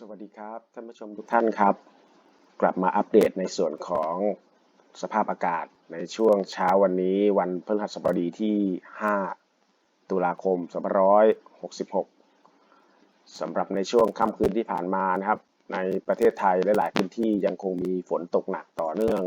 สวัสดีครับท่านผู้ชมทุกท่านครับ กลับมาอัปเดตในส่วนของสภาพอากาศในช่วงเช้าวันนี้วันพฤหัสบดีที่ 5 ตุลาคม 2566สำหรับในช่วงค่ำคืนที่ผ่านมานะครับ ในประเทศไทยและหลายพื้นที่ยังคงมีฝนตกหนักต่อเนื่อง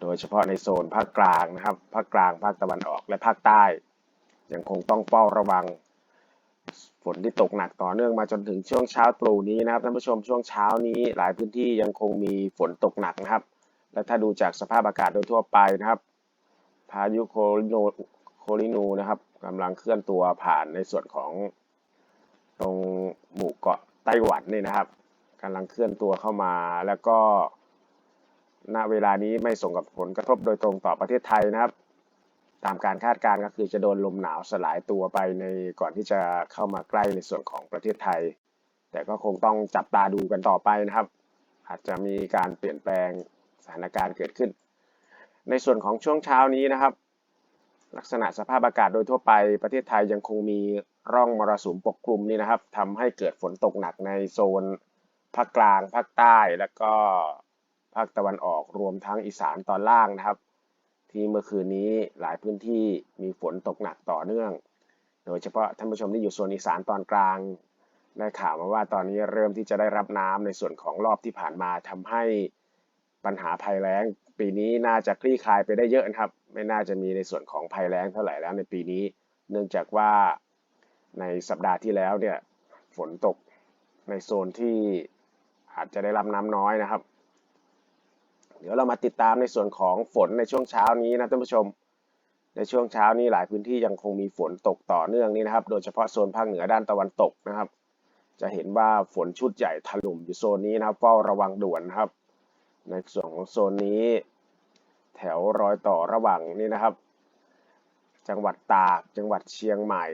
โดยเฉพาะในโซนภาคกลางนะครับภาคกลางภาคตะวันออกและภาคใต้ ยังคงต้องเฝ้าระวัง ฝนที่ตกหนักต่อเนื่องมาจนถึงช่วงเช้าตรู่นี้นะครับท่านผู้ชมช่วงเช้านี้หลายพื้นที่ยังคงมีฝนตกหนักนะครับ และถ้าดูจากสภาพอากาศโดยทั่วไปนะครับ พายุโคลิโนโคลินูนะครับกำลังเคลื่อนตัวผ่านในส่วนของตรงหมู่เกาะไต้หวันนี่นะครับกำลังเคลื่อนตัวเข้ามาแล้วก็ณเวลานี้ไม่ส่งกับผลกระทบโดยตรงต่อประเทศไทยนะครับ ตามการคาดการณ์ก็คือจะโดนลมหนาวสลายตัวไปในก่อนที่จะเข้ามาใกล้ในส่วนของประเทศไทย แต่ก็คงต้องจับตาดูกันต่อไปนะครับ อาจจะมีการเปลี่ยนแปลงสถานการณ์เกิดขึ้น ในส่วนของช่วงเช้านี้นะครับ ลักษณะสภาพอากาศโดยทั่วไปประเทศไทยยังคงมีร่องมรสุมปกคลุมนี่นะครับทำให้เกิดฝนตกหนักในโซนภาคกลางภาคใต้ แล้วก็ภาคตะวันออกรวมทั้งอีสานตอนล่างนะครับ ที่เมื่อคืนนี้หลายพื้นที่มีฝนตกหนักต่อเนื่อง โดยเฉพาะท่านผู้ชมที่อยู่โซนอีสานตอนกลางได้ข่าวมาว่าตอนนี้เริ่มที่จะได้รับน้ำในส่วนของรอบที่ผ่านมาทำให้ปัญหาภัยแล้ง ปีนี้น่าจะคลี่คลายไปได้เยอะนะครับ ไม่น่าจะมีในส่วนของภัยแล้งเท่าไหร่แล้วในปีนี้ เนื่องจากว่าในสัปดาห์ที่แล้วเนี่ยฝนตกในโซนที่อาจจะได้รับน้ำน้อยนะครับ เดี๋ยวเรามาติดตามในส่วนของฝนในช่วงเช้านี้นะท่านผู้ชม ในช่วงเช้านี้หลายพื้นที่ยังคงมีฝนตกต่อเนื่องนี่นะครับ โดยเฉพาะโซนภาคเหนือด้านตะวันตกนะครับ จะเห็นว่าฝนชุดใหญ่ถล่มอยู่โซนนี้นะครับเฝ้าระวังด่วนนะครับ ในส่วนของโซนนี้ แถวรอยต่อระหว่างนี่นะครับ จังหวัดตาก จังหวัดเชียงใหม่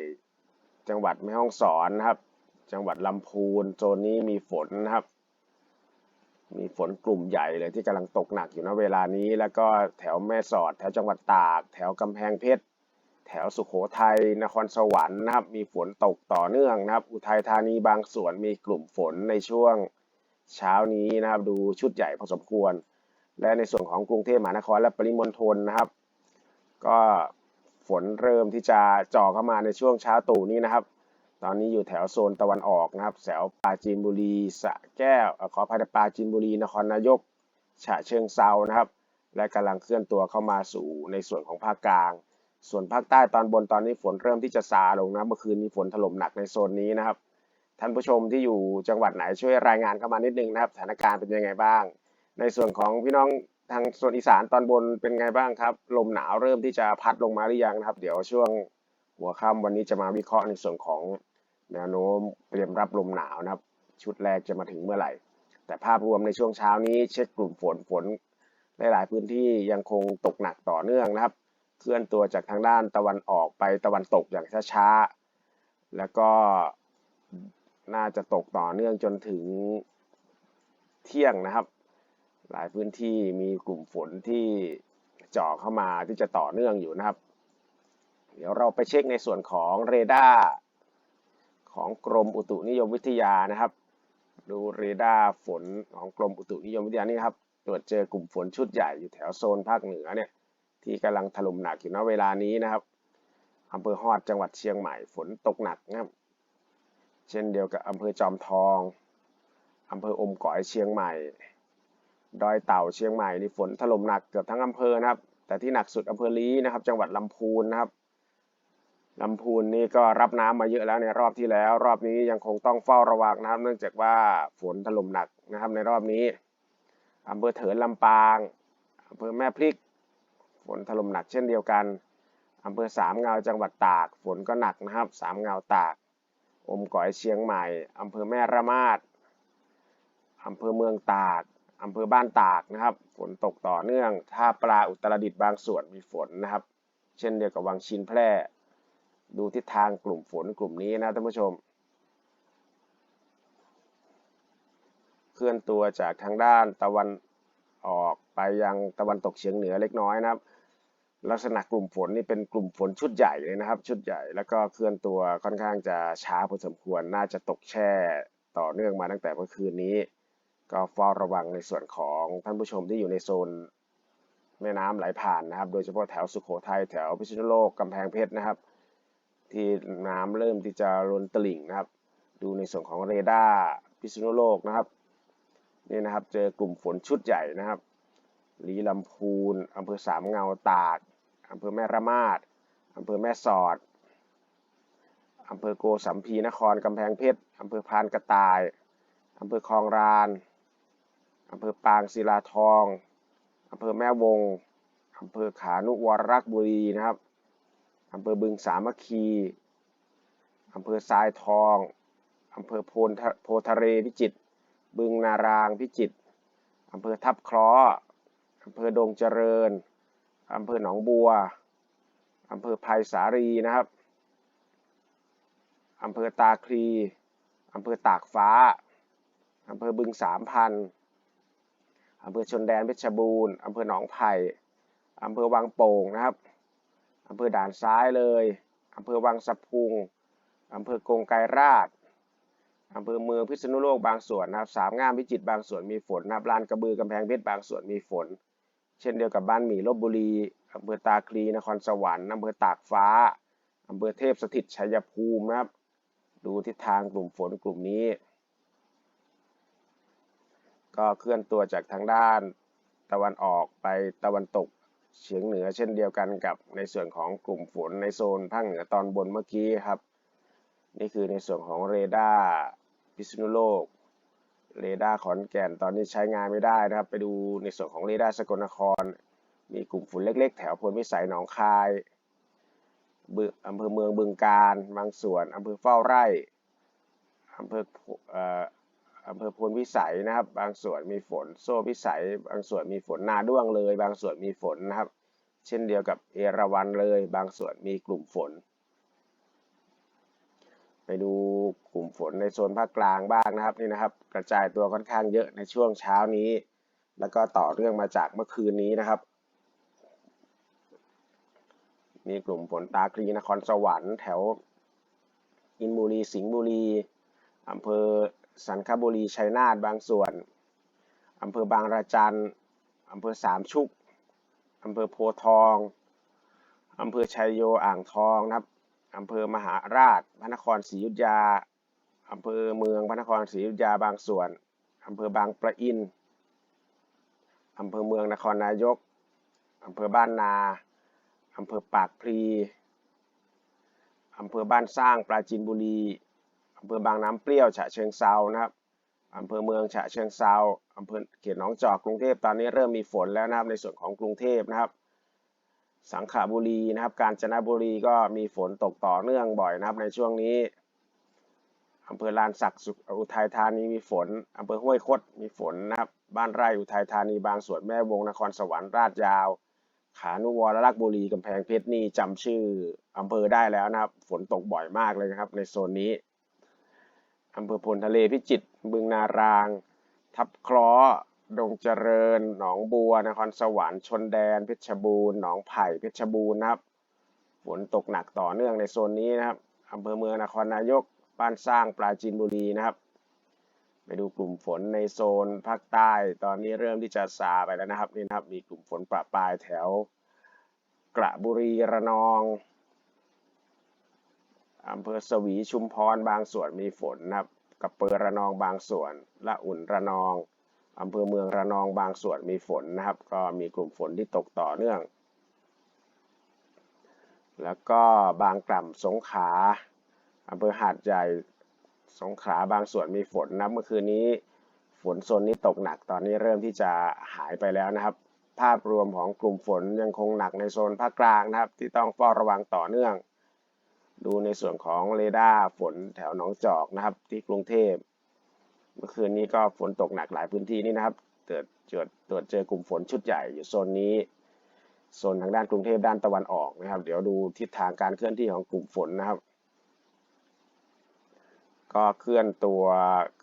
จังหวัดแม่ฮ่องสอนนะครับ จังหวัดลำพูนโซนนี้มีฝนนะครับ มีฝนกลุ่มใหญ่เลยที่กำลังตกหนักอยู่ณเวลานี้ แล้วก็แถวแม่สอด แถวจังหวัดตาก แถวกำแพงเพชรแถวสุขโขทัยนครสวรรค์นะครับ มีฝนตกต่อเนื่องนะครับ อุทัยธานีบางส่วนมีกลุ่มฝนในช่วงเช้านี้นะครับ ดูชุดใหญ่พอสมควร และในส่วนของกรุงเทพมหานครและปริมณฑลนะครับ ก็ฝนเริ่มที่จะจ่อเข้ามาในช่วงเช้าตู่นี้นะครับ ตอนนี้อยู่แถวโซนตะวันออกนะครับแถวปราจีนบุรีสะแก้วเอ่อขออภัยนะปราจีนบุรีนครนายกฉะเชิงเซานะครับ และกำลังเคลื่อนตัวเข้ามาสู่ในส่วนของภาคกลาง ส่วนภาคใต้ตอนบนตอนนี้ฝนเริ่มที่จะซาลงนะเมื่อคืนมีฝนถล่มหนักในโซนนี้นะครับ ท่านผู้ชมที่อยู่จังหวัดไหนช่วยรายงานเข้ามานิดนึงนะครับสถานการณ์เป็นยังไงบ้าง ในส่วนของพี่น้องทางโซนอีสานตอนบนเป็นไงบ้างครับ ลมหนาวเริ่มที่จะพัดลงมาหรือยังนะครับ เดี๋ยวช่วงหัวค่ำวันนี้จะมาวิเคราะห์ในส่วนของ แนวโน้มเตรียมรับลมหนาวนะครับ ชุดแรกจะมาถึงเมื่อไหร่ แต่ภาพรวมในช่วงเช้านี้เช็คกลุ่มฝนฝนหลายๆพื้นที่ยังคงตกหนักต่อเนื่องนะครับ เคลื่อนตัวจากทางด้านตะวันออกไปตะวันตกอย่างช้าๆ แล้วก็น่าจะตกต่อเนื่องจนถึงเที่ยงนะครับ หลายพื้นที่มีกลุ่มฝนที่เจ่อเข้ามาที่จะต่อเนื่องอยู่นะครับ เดี๋ยวเราไปเช็คในส่วนของเรดาร์ ของกรมอุตุนิยมวิทยานะครับ ดูเรดาร์ฝนของกรมอุตุนิยมวิทยานี่ครับตรวจเจอกลุ่มฝนชุดใหญ่อยู่แถวโซนภาคเหนือเนี่ยที่กำลังถล่มหนักอยู่ณเวลานี้นะครับอำเภอฮอดจังหวัดเชียงใหม่ฝนตกหนักนะครับเช่นเดียวกับอำเภอจอมทองอำเภออมก๋อยเชียงใหม่ ดอยเต่าเชียงใหม่นี่ฝนถล่มหนักเกือบทั้งอำเภอนะครับ แต่ที่หนักสุดอำเภอลีนะครับ จังหวัดลำพูนนะครับ ลำพูนนี่ก็รับน้ำมาเยอะแล้วในรอบที่แล้ว รอบนี้ยังคงต้องเฝ้าระวังนะครับ เนื่องจากว่าฝนถล่มหนักนะครับในรอบนี้อำเภอเถินลำปางอำเภอแม่พริก ฝนถล่มหนักเช่นเดียวกันอำเภอสามเงาจังหวัดตาก ฝนก็หนักนะครับสามเงาตากอมก๋อยเชียงใหม่อำเภอแม่ระมาดอำเภอเมืองตากอำเภอบ้านตากนะครับ ฝนตกต่อเนื่องท่าปลาอุตรดิตถ์บางส่วนมีฝนนะครับ เช่นเดียวกับวังชินแพร่ ดูทิศทางกลุ่มฝนกลุ่มนี้นะท่านผู้ชม เคลื่อนตัวจากทางด้านตะวันออกไปยังตะวันตกเฉียงเหนือเล็กน้อยนะครับ ลักษณะกลุ่มฝนนี่เป็นกลุ่มฝนชุดใหญ่เลยนะครับ ชุดใหญ่แล้วก็เคลื่อนตัวค่อนข้างจะช้าพอสมควรน่าจะตกแช่ต่อเนื่องมาตั้งแต่เมื่อคืนนี้ ก็เฝ้าระวังในส่วนของท่านผู้ชมที่อยู่ในโซนแม่น้ำไหลผ่านนะครับ โดยเฉพาะแถวสุโขทัยแถวพิษณุโลกกำแพงเพชรนะครับ ที่น้ำเริ่มที่จะล้นตลิ่งนะครับ ดูในส่วนของเรดาร์พิษณุโลกนะครับนี่นะครับ เจอกลุ่มฝนชุดใหญ่นะครับลีลำพูนอำเภอสามเงาตากอำเภอแม่ระมาดอำเภอแม่สอดอำเภอโกสัมพีนครกำแพงเพชรอำเภอพานกระต่ายอำเภอคลองรานอำเภอปางศิลาทองอำเภอแม่วงอำเภอขานุวรรักษ์บุรีนะครับ อำเภอบึงสามัคคีอำเภอทรายทองอำเภอโพนทะโพทะเรพิจิตรบึงนารางพิจิตรอำเภอทับคราะห์อำเภอดงเจริญอำเภอหนองบัวอำเภอไผ่สาลีนะครับอำเภอตาคลีอำเภอตากฟ้าอำเภอบึงสามพันอำเภอชนแดนเพชรบูรณ์อำเภอหนองไผ่อำเภอวังโป่งนะครับ อำเภอด่านซ้ายเลยอำเภอวังสะพุงอำเภอกงไกรราชอำเภอเมืองพิษณุโลกบางส่วนนะครับสามงามพิจิตรบางส่วนมีฝนนะครับลานกระบือกำแพงเพชรบางส่วนมีฝน เช่นเดียวกับบ้านหมี่ลบบุรีอำเภอตาคลีนครสวรรค์อำเภอตากฟ้าอำเภอเทพสถิตชัยภูมินะครับ ดูทิศทางกลุ่มฝนกลุ่มนี้ ก็เคลื่อนตัวจากทางด้านตะวันออกไปตะวันตก เฉียงเหนือเช่นเดียวกันกับในส่วนของกลุ่มฝนในโซนภาคเหนือตอนบนเมื่อกี้ครับ นี่คือในส่วนของเรดาร์พิษณุโลกเรดาร์ขอนแก่นตอนนี้ใช้งานไม่ได้นะครับ ไปดูในส่วนของเรดาร์สกลนคร มีกลุ่มฝุ่นเล็ก ๆ แถวพลวิสัยหนองคายอำเภอเมืองบึงการ บางส่วนอำเภอเฝ้าไร่อำเภออ อำเภอพลวิสัยนะครับ บางส่วนมีฝนโซ่พิสัย บางส่วนมีฝนนาด้วงเลย บางส่วนมีฝนนะครับ เช่นเดียวกับเอราวัณเลย บางส่วนมีกลุ่มฝน ไปดูกลุ่มฝนในโซนภาคกลางบ้างนะครับนี่นะครับ กระจายตัวค่อนข้างเยอะในช่วงเช้านี้ แล้วก็ต่อเรื่องมาจากเมื่อคืนนี้นะครับ มีกลุ่มฝนตาคลีนครสวรรค์แถวอินบุรีสิงห์บุรีอำเภอ สันคบุรีชัยนาทบางส่วนอำเภอบางระจันอำเภอสามชุกอำเภอโพทองอำเภอชัยโยอ่างทองนะครับอำเภอมหาราชพระนครศรีอยุธยาอำเภอเมืองพระนครศรีอยุธยาบางส่วนอำเภอบางประอินอำเภอเมืองนครนายกอำเภอบ้านนาอำเภอปากพลีอำเภอบ้านสร้างปราจีนบุรี อำเภอบางน้ำเปรี้ยวฉะเชิงเซานะครับอำเภอเมืองฉะเชิงเซาอำเภอเขตหนองจอกกรุงเทพตอนนี้เริ่มมีฝนแล้วนะครับในส่วนของกรุงเทพนะครับ สังขบุรีนะครับ กาญจนบุรีก็มีฝนตกต่อเนื่องบ่อยนะครับในช่วงนี้อำเภอลานสักสุอุทัยธานีมีฝนอำเภอห้วยคดมีฝนนะครับ บ้านไร่อุทัยธานีบางส่วนแม่วงนครสวรรค์ราชยาว ขานุวรรักบุรีกำแพงเพชรนี่จำชื่ออำเภอได้แล้วนะครับ ฝนตกบ่อยมากเลยนะครับในโซนนี้ อำเภอพลทะเลพิจิตรบึงนาราง ทับคราะห์ดงเจริญ หนองบัวนครสวรรค์ชนแดน เพชรบูรณ์หนองไผ่เพชรบูรณ์นะครับฝนตกหนักต่อเนื่องในโซนนี้นะครับอำเภอเมืองนครนายกบ้านสร้างปราจีนบุรีนะครับ ไปดูกลุ่มฝนในโซนภาคใต้ ตอนนี้เริ่มที่จะซาไปแล้วนะครับนี่นะครับมีกลุ่มฝนประปรายแถว กระบุรีระนอง อำเภอสวีชุมพรบางส่วนมีฝนนะครับกับเปอร์ระนองบางส่วนละอุ่นระนองอำเภอเมืองระนองบางส่วนมีฝนนะครับ ก็มีกลุ่มฝนที่ตกต่อเนื่อง แล้วก็บางกล่ำสงขาอำเภอหาดใหญ่สงขาบางส่วนมีฝนนะเมื่อคืนนี้ฝนโซนนี้ตกหนักตอนนี้เริ่มที่จะหายไปแล้วนะครับ ภาพรวมของกลุ่มฝนยังคงหนักในโซนภาคกลางนะครับ ที่ต้องเฝ้าระวังต่อเนื่อง ดูในส่วนของเรดาร์ฝนแถวหนองจอกนะครับ ที่กรุงเทพเมื่อคืนนี้ก็ฝนตกหนักหลายพื้นที่นี่นะครับเกิดเจอตรวจเจอกลุ่มฝนชุดใหญ่อยู่โซนนี้โซนทางด้านกรุงเทพด้านตะวันออกนะครับ เดี๋ยวดูทิศทางการเคลื่อนที่ของกลุ่มฝนนะครับ ก็เคลื่อนตัว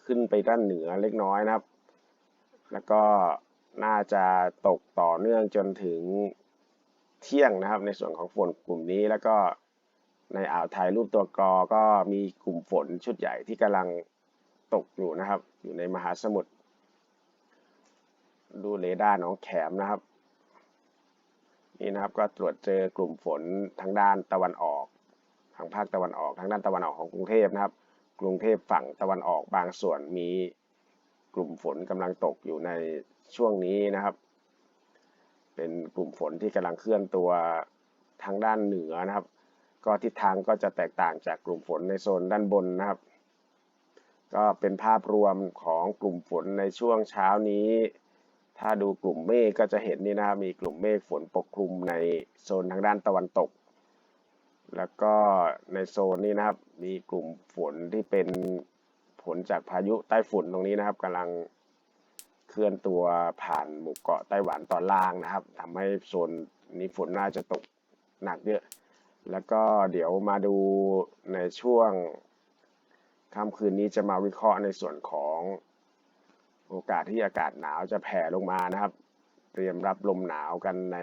ขึ้นไปด้านเหนือเล็กน้อยนะครับ แล้วก็น่าจะตกต่อเนื่องจนถึงเที่ยงนะครับ ในส่วนของฝนกลุ่มนี้แล้วก็ ในอ่าวไทยรูปตัวกอก็มีกลุ่มฝนชุดใหญ่ที่กำลังตกอยู่นะครับ อยู่ในมหาสมุทรดูเรดาร์หนองแขมนะครับ นี่นะครับก็ตรวจเจอกลุ่มฝนทางด้านตะวันออก ทางภาคตะวันออก ทางด้านตะวันออกของกรุงเทพนะครับ กรุงเทพฝั่งตะวันออกบางส่วนมีกลุ่มฝนกำลังตกอยู่ในช่วงนี้นะครับ เป็นกลุ่มฝนที่กำลังเคลื่อนตัวทางด้านเหนือนะครับ ก็ทิศทางก็จะแตกต่างจากกลุ่มฝนในโซนด้านบนนะครับ ก็เป็นภาพรวมของกลุ่มฝนในช่วงเช้านี้ ถ้าดูกลุ่มเมฆก็จะเห็นนี่นะครับมีกลุ่มเมฆฝนปกคลุมในโซนทางด้านตะวันตก แล้วก็ในโซนนี้นะครับ มีกลุ่มฝนที่เป็นผลจากพายุใต้ฝุ่นตรงนี้นะครับกำลังเคลื่อนตัวผ่านหมู่เกาะไต้หวันตอนล่างนะครับทำให้โซนนี้ฝนน่าจะตกหนักเยอะ แล้วก็เดี๋ยวมาดูในช่วงค่ำคืนนี้จะมาวิเคราะห์ในส่วนของโอกาสที่อากาศหนาวจะแผ่ลงมานะครับ เตรียมรับลมหนาวกันใน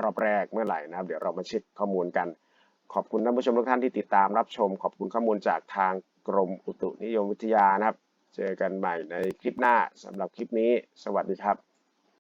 รอบแรกเมื่อไหร่นะครับ เดี๋ยวเรามาเช็คข้อมูลกัน ขอบคุณท่านผู้ชมทุกท่านที่ติดตามรับชม ขอบคุณข้อมูลจากทางกรมอุตุนิยมวิทยานะครับ เจอกันใหม่ในคลิปหน้าสำหรับคลิปนี้ สวัสดีครับ